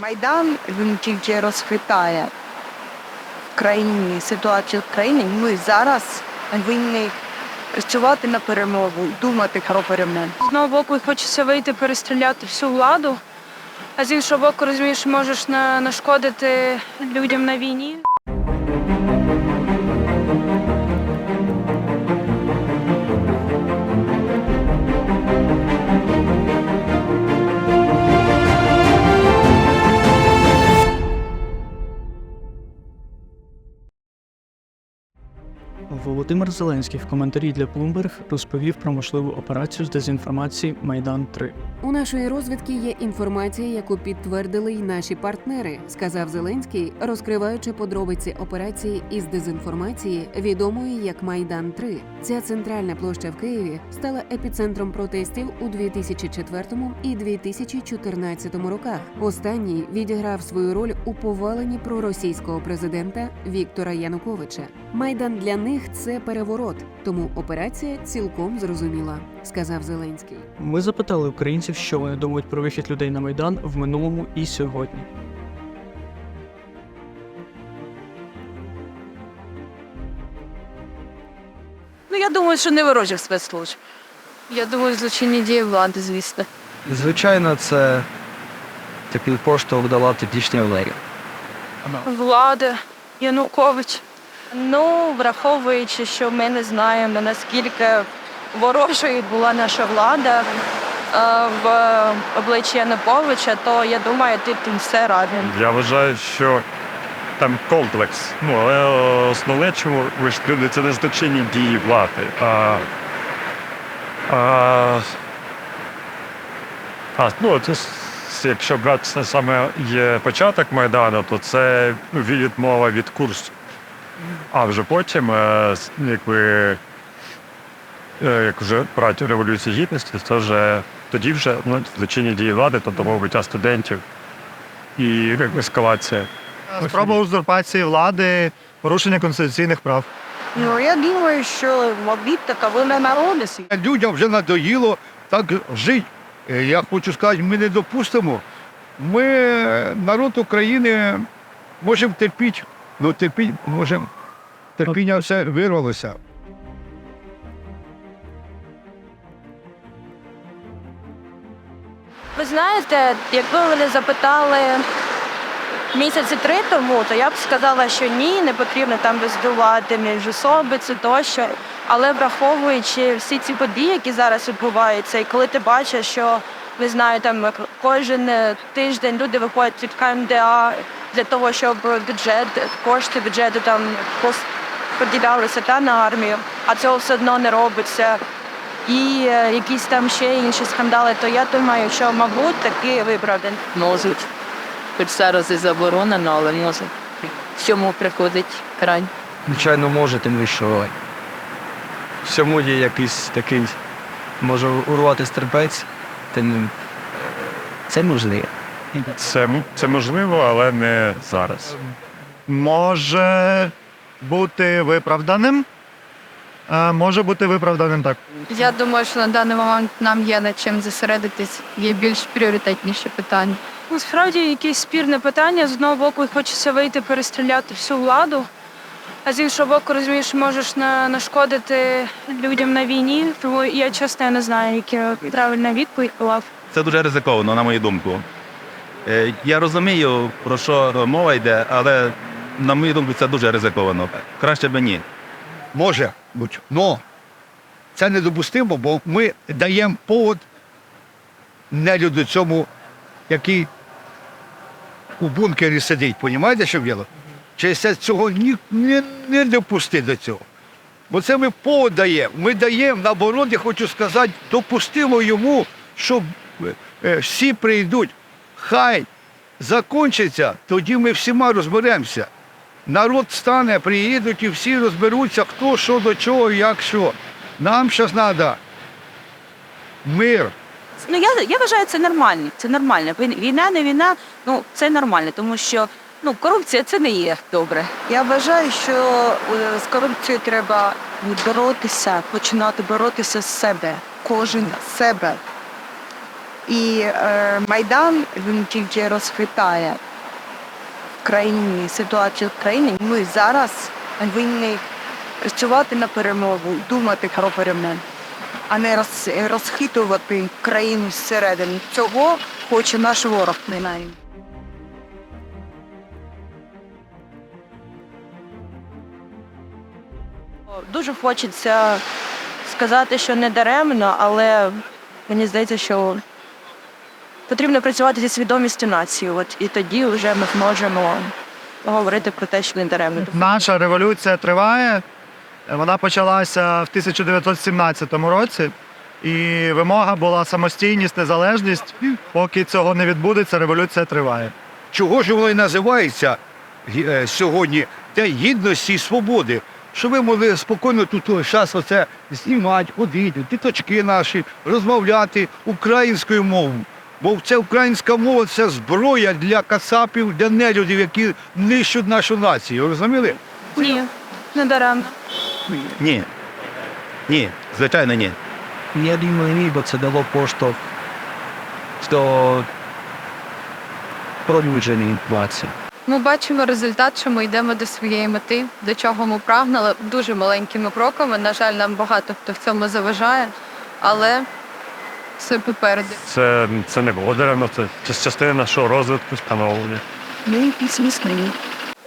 Майдан він тільки розхвітає в країні ситуацію в країні. Ми зараз повинні працювати на перемогу, думати про перемогу. З одного боку хочеться вийти перестріляти всю владу, а з іншого боку, розумієш, можеш нашкодити людям на війні. Володимир Зеленський в коментарі для Bloomberg розповів про можливу операцію з дезінформації Майдан 3 У нашої розвідки є інформація, яку підтвердили й наші партнери, сказав Зеленський, розкриваючи подробиці операції із дезінформації, відомої як Майдан 3 Ця центральна площа в Києві стала епіцентром протестів у 2004 і 2014 роках. Останній відіграв свою роль у поваленні проросійського президента Віктора Януковича. Майдан для них це переворот, тому операція цілком зрозуміла, сказав Зеленський. Ми запитали українців, що вони думають про вихід людей на Майдан в минулому і сьогодні. Ну я думаю, що не ворожих спецслужб. Я думаю, злочинні дії влади, звісно. Звичайно, це такий поштовх дала тодішня Валерія. Влада, Янукович. Ну, враховуючи, що ми не знаємо, наскільки ворожою була наша влада е, в обличчі Януковича, то я думаю, ти тим все радий. Я вважаю, що там комплекс. Ну, але основне, чому ви ж люди, це не злочинні дії влади. А, а, а ну, це, якщо брати саме є початок Майдану, то це відмова від курсу. А вже потім, е, якби, е, як вже брати революцію гідності, то вже тоді вже ну, злочинні дії влади, тобто побиття студентів і ескалація. Спроба узурпації влади, порушення конституційних прав. Ну, я думаю, що мабуть, таково не народиться. Людям вже надоїло так жити. Е, Я хочу сказати, ми не допустимо. Ми, е, народ України, можемо терпіти, але терпіти можемо. Терпіння все вирвалося. Ви знаєте, якби ви мене запитали місяці три тому, то я б сказала, що ні, не потрібно там роздувати міжособиці тощо. Але враховуючи всі ці події, які зараз відбуваються, і коли ти бачиш, що ви знаєте, кожен е, тиждень люди виходять від КМДА для того, щоб бюджет, кошти бюджету там поділялися та на армію, а цього все одно не робиться і е, якісь там ще інші скандали, то я думаю, що, мабуть, таки виправдані. Можуть. Хоч зараз і заборонено, але може. Всьому приходить край. Звичайно, може, тим вищого. Всьому є якийсь такий, може урвати стерпець, тим це можливо. Це, це можливо, але не зараз. Може бути виправданим. а Може бути виправданим так. Я думаю, що на даний момент нам є над чим зосередитись, є більш пріоритетніші питання. Насправді якесь спірне питання. З одного боку хочеться вийти перестріляти всю владу, а з іншого боку, розумієш, можеш на- нашкодити людям на війні. Тому я чесно я не знаю, яка правильна відповідь була. Це дуже ризиковано, на мою думку. Е, Я розумію, про що мова йде, але на мою думку, це дуже ризиковано. Краще б ні. Може бути. Но це недопустимо, бо ми даємо повод нелюду цьому, який у бункері сидить. Понімаєте, що діло? Через це цього ні, не, не допусти до цього. Бо це ми повод даємо. Ми даємо, наоборот, я хочу сказати, допустимо йому, щоб е, всі прийдуть. Хай закінчиться, тоді ми всіма розберемося. Народ стане, приїдуть і всі розберуться, хто що до чого, як що. Нам зараз треба мир. Ну я, я вважаю, це нормально. Це нормально. Вій- Війна, не війна, ну це нормально, тому що ну корупція це не є добре. Я вважаю, що е, з корупцією треба боротися, починати боротися з себе. Кожен з себе. І е, Майдан він тільки розхитає в країні ситуацію в країні. Ми зараз повинні працювати на перемогу, думати про перемогу, а не роз, розхитувати країну зсередини. Цього хоче наш ворог принаймні. Дуже хочеться сказати, що не даремно, але мені здається, що потрібно працювати зі свідомістю нації. От і тоді вже ми зможемо говорити про те, що не даремно. Наша революція триває. Вона почалася в 1917 році, і вимога була самостійність, незалежність. Поки цього не відбудеться, революція триває. Чого ж воно і називається е, сьогодні День гідності і свободи? Що ви могли спокійно тут час оце знімати, ходити, діточки наші, розмовляти українською мовою. Бо це українська мова це зброя для кацапів, для нелюдів, які нищать нашу націю. Розуміли? Ні, не даремно. Ні. Ні, звичайно, ні. Я думаю, ні, бо це дало поштовх до продовження інфляції. Ми бачимо результат, що ми йдемо до своєї мети, до чого ми прагнули дуже маленькими кроками. На жаль, нам багато хто в цьому заважає, але все попереду. Це, це не було даремно, це ча- частина нашого розвитку становлення. Ну,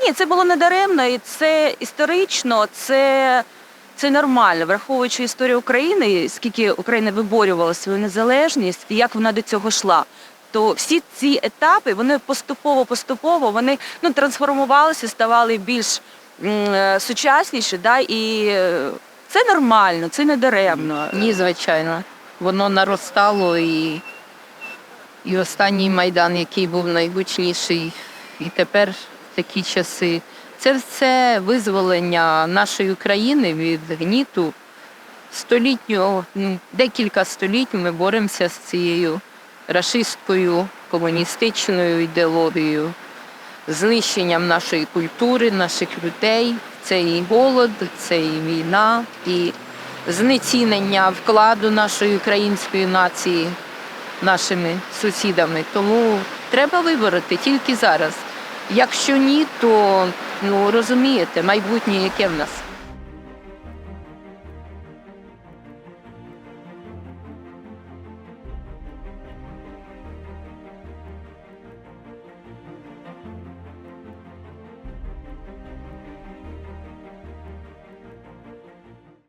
Ні, це було не даремно, і це історично, це, це нормально, враховуючи історію України, скільки Україна виборювала свою незалежність і як вона до цього йшла. То всі ці етапи вони поступово-поступово вони ну, трансформувалися, ставали більш м, е, сучасніші, да, і е, це нормально, це не даремно. Ні, звичайно. Воно наростало і, і останній майдан, який був найгучніший, і тепер такі часи. Це все визволення нашої України від гніту. Столітнього, ну, декілька століть ми боремося з цією рашистською комуністичною ідеологією, знищенням нашої культури, наших людей. Це і голод, це і війна, і знецінення вкладу нашої української нації нашими сусідами. Тому треба вибороти тільки зараз. Якщо ні, то ну розумієте, майбутнє яке в нас.